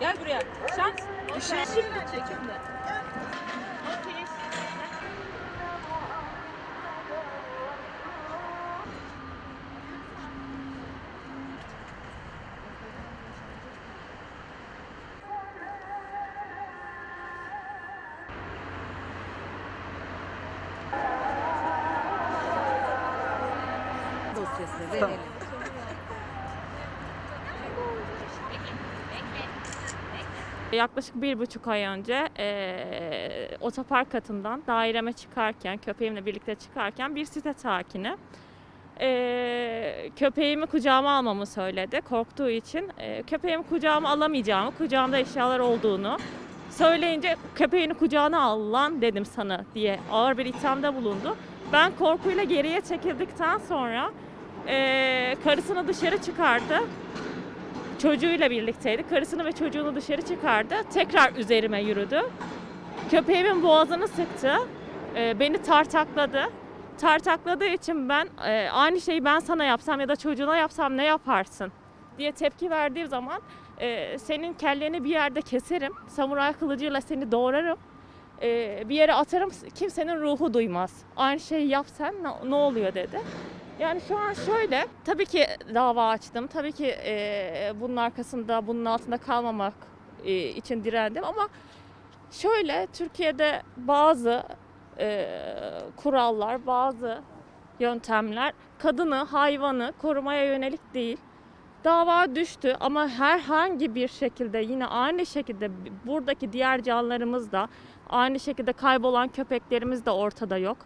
Gel buraya. Şans. Şimdi çek şimdi. Okey. dosyası verelim. Yaklaşık bir buçuk ay önce eee otopark katından daireme çıkarken, köpeğimle birlikte çıkarken bir site sakini eee, köpeğimi kucağıma almamı söyledi. Korktuğu için eee, köpeğimi kucağıma alamayacağımı, kucağımda eşyalar olduğunu söyleyince köpeğini kucağına al lan dedim sana diye ağır bir ithamda bulundu. Ben korkuyla geriye çekildikten sonra eee, karısını dışarı çıkardı çocuğuyla birlikteydi. Karısını ve çocuğunu dışarı çıkardı. Tekrar üzerime yürüdü. Köpeğimin boğazını sıktı. Ee, beni tartakladı. Tartakladığı için ben e, aynı şeyi ben sana yapsam ya da çocuğuna yapsam ne yaparsın diye tepki verdiğim zaman e, senin kelleni bir yerde keserim. Samuray kılıcıyla seni doğrarım. E, bir yere atarım kimsenin ruhu duymaz. Aynı şeyi yapsan ne, ne oluyor dedi. Yani şu an şöyle, tabii ki dava açtım. Tabii ki e, bunun arkasında, bunun altında kalmamak e, için direndim ama şöyle Türkiye'de bazı e, kurallar, bazı yöntemler kadını, hayvanı korumaya yönelik değil. Dava düştü ama herhangi bir şekilde yine aynı şekilde buradaki diğer canlılarımız da aynı şekilde kaybolan köpeklerimiz de ortada yok.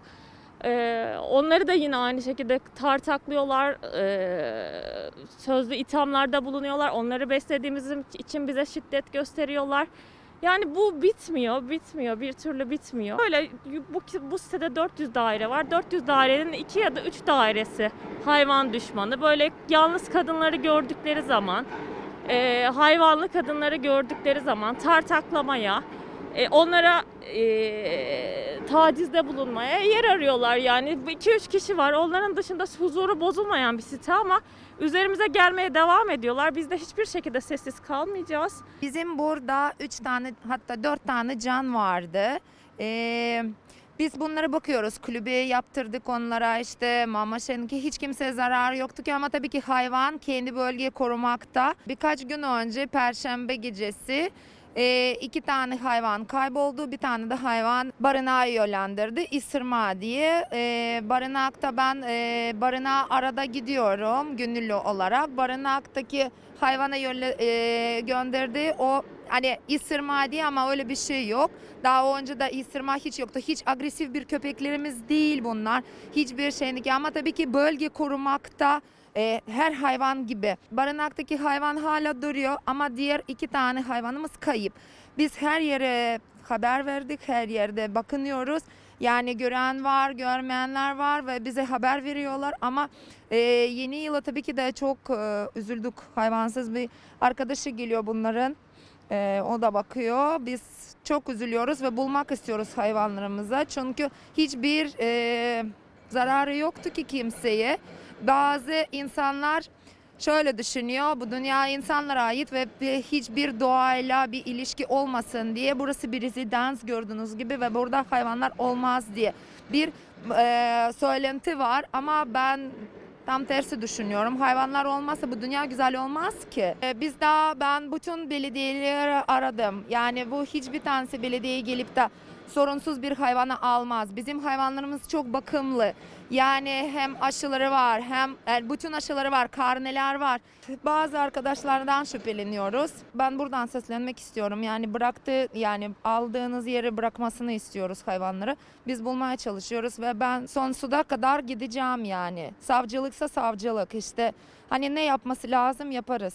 Ee, onları da yine aynı şekilde tartaklıyorlar, ee, sözlü ithamlarda bulunuyorlar. Onları beslediğimiz için bize şiddet gösteriyorlar. Yani bu bitmiyor, bitmiyor, bir türlü bitmiyor. Böyle bu, bu sitede 400 daire var. 400 dairenin 2 ya da 3 dairesi hayvan düşmanı. Böyle yalnız kadınları gördükleri zaman, ee, hayvanlı kadınları gördükleri zaman tartaklamaya, e, onlara e, tacizde bulunmaya yer arıyorlar yani 2-3 kişi var onların dışında huzuru bozulmayan bir site ama üzerimize gelmeye devam ediyorlar biz de hiçbir şekilde sessiz kalmayacağız. Bizim burada 3 tane hatta 4 tane can vardı. Ee, biz bunlara bakıyoruz. Kulübe yaptırdık onlara işte mama şenki hiç kimseye zarar yoktu ki ama tabii ki hayvan kendi bölgeyi korumakta. Birkaç gün önce perşembe gecesi e, iki tane hayvan kayboldu. Bir tane de hayvan barınağa yönlendirdi. İsırma diye. E, barınakta ben e, barınağa arada gidiyorum gönüllü olarak. Barınaktaki hayvana yönle, e, gönderdi. O hani ısırma diye ama öyle bir şey yok. Daha önce de ısırma hiç yoktu. Hiç agresif bir köpeklerimiz değil bunlar. Hiçbir şeylik ama tabii ki bölge korumakta e, her hayvan gibi. Barınaktaki hayvan hala duruyor ama diğer iki tane hayvanımız kayıp. Biz her yere haber verdik, her yerde bakınıyoruz. Yani gören var, görmeyenler var ve bize haber veriyorlar ama e, yeni yıla tabii ki de çok e, üzüldük. Hayvansız bir arkadaşı geliyor bunların. E, o da bakıyor. Biz çok üzülüyoruz ve bulmak istiyoruz hayvanlarımıza. Çünkü hiçbir e, zararı yoktu ki kimseye. Bazı insanlar şöyle düşünüyor. Bu dünya insanlara ait ve bir- hiçbir doğayla bir ilişki olmasın diye. Burası bir rezidans gördüğünüz gibi ve burada hayvanlar olmaz diye bir e, söylenti var ama ben tam tersi düşünüyorum. Hayvanlar olmazsa bu dünya güzel olmaz ki. Biz daha ben bütün belediyeleri aradım. Yani bu hiçbir tanesi belediyeye gelip de sorunsuz bir hayvanı almaz. Bizim hayvanlarımız çok bakımlı. Yani hem aşıları var hem yani bütün aşıları var, karneler var. Bazı arkadaşlardan şüpheleniyoruz. Ben buradan seslenmek istiyorum. Yani bıraktı yani aldığınız yere bırakmasını istiyoruz hayvanları. Biz bulmaya çalışıyoruz ve ben sonsuza kadar gideceğim yani. Savcılıksa savcılık işte. Hani ne yapması lazım yaparız.